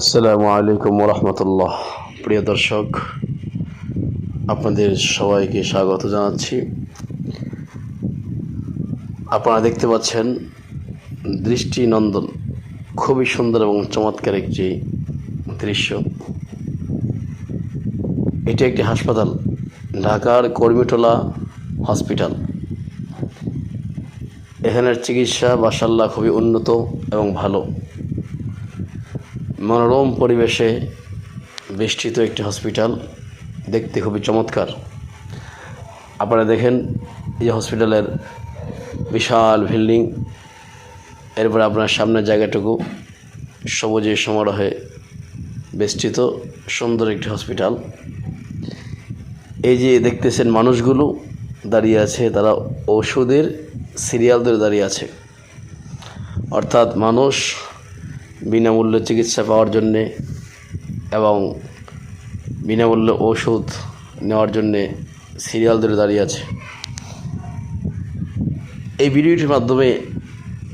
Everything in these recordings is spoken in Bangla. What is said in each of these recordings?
আসসালামু আলাইকুম রহমতুল্লাহ প্রিয় দর্শক, আপনাদের সবাইকে স্বাগত জানাচ্ছি। আপনারা দেখতে পাচ্ছেন দৃষ্টিনন্দন, খুবই সুন্দর এবং চমৎকার একটি দৃশ্য। এটি একটি হাসপাতাল, ঢাকার কর্মীটোলা হসপিটাল। এখানের চিকিৎসা মাসাল্লাহ খুবই উন্নত এবং ভালো। মনোরম পরিবেশে বেষ্টিত একটি হসপিটাল দেখতে খুবই চমৎকার। আপনারা দেখেন এই হসপিটালের বিশাল বিল্ডিং। এরপরে আপনার সামনের জায়গাটুকু সবুজে সমারোহে বেষ্টিত সুন্দর একটি হসপিটাল। এই যে দেখতেছেন মানুষগুলো দাঁড়িয়ে আছে, তারা ওষুধের সিরিয়াল ধরে দাঁড়িয়ে আছে। অর্থাৎ মানুষ বিনামূল্যে চিকিৎসা পাওয়ার জন্যে এবং বিনামূল্যে ওষুধ নেওয়ার জন্যে সিরিয়াল ধরে দাঁড়িয়ে আছে। এই ভিডিওটির মাধ্যমে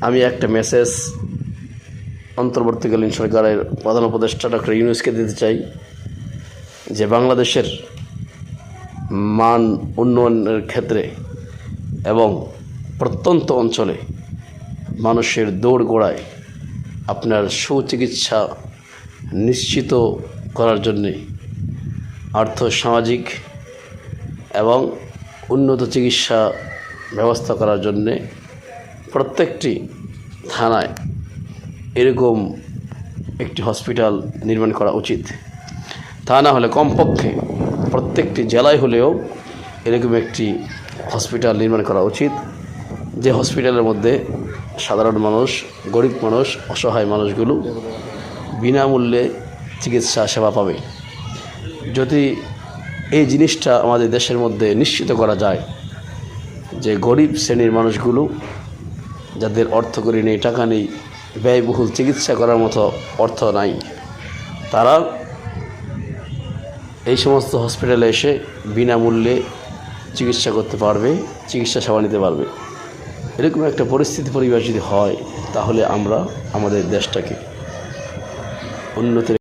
আমি একটা মেসেজ অন্তর্বর্তীকালীন সরকারের প্রধান উপদেষ্টা ডক্টর ইউনুসকে দিতে চাই যে বাংলাদেশের মান উন্নয়নের ক্ষেত্রে এবং প্রত্যন্ত অঞ্চলে মানুষের দৌড় গোড়ায় আপনার সুচিকিৎসা নিশ্চিত করার জন্যে আর্থ, সামাজিক এবং উন্নত চিকিৎসা ব্যবস্থা করার জন্যে প্রত্যেকটি থানায় এরকম একটি হসপিটাল নির্মাণ করা উচিত। তা না হলে কমপক্ষে প্রত্যেকটি জেলায় হলেও এরকম একটি হসপিটাল নির্মাণ করা উচিত। যে হসপিটালের মধ্যে সাধারণ মানুষ, গরিব মানুষ, অসহায় মানুষগুলো বিনামূল্যে চিকিৎসা, সেবা পাবে। যদি এই জিনিসটা আমাদের দেশের মধ্যে নিশ্চিত করা যায় যে গরিব শ্রেণির মানুষগুলো যাদের অর্থ করে নেই, টাকা নেই, ব্যয়বহুল চিকিৎসা করার মতো অর্থ নাই, তারা এই সমস্ত হসপিটালে এসে বিনামূল্যে চিকিৎসা করতে পারবে, চিকিৎসা সেবা নিতে পারবে। এরকম একটা পরিস্থিতি পরিবেশ যদি হয় তাহলে আমরা আমাদের দেশটাকে উন্নতির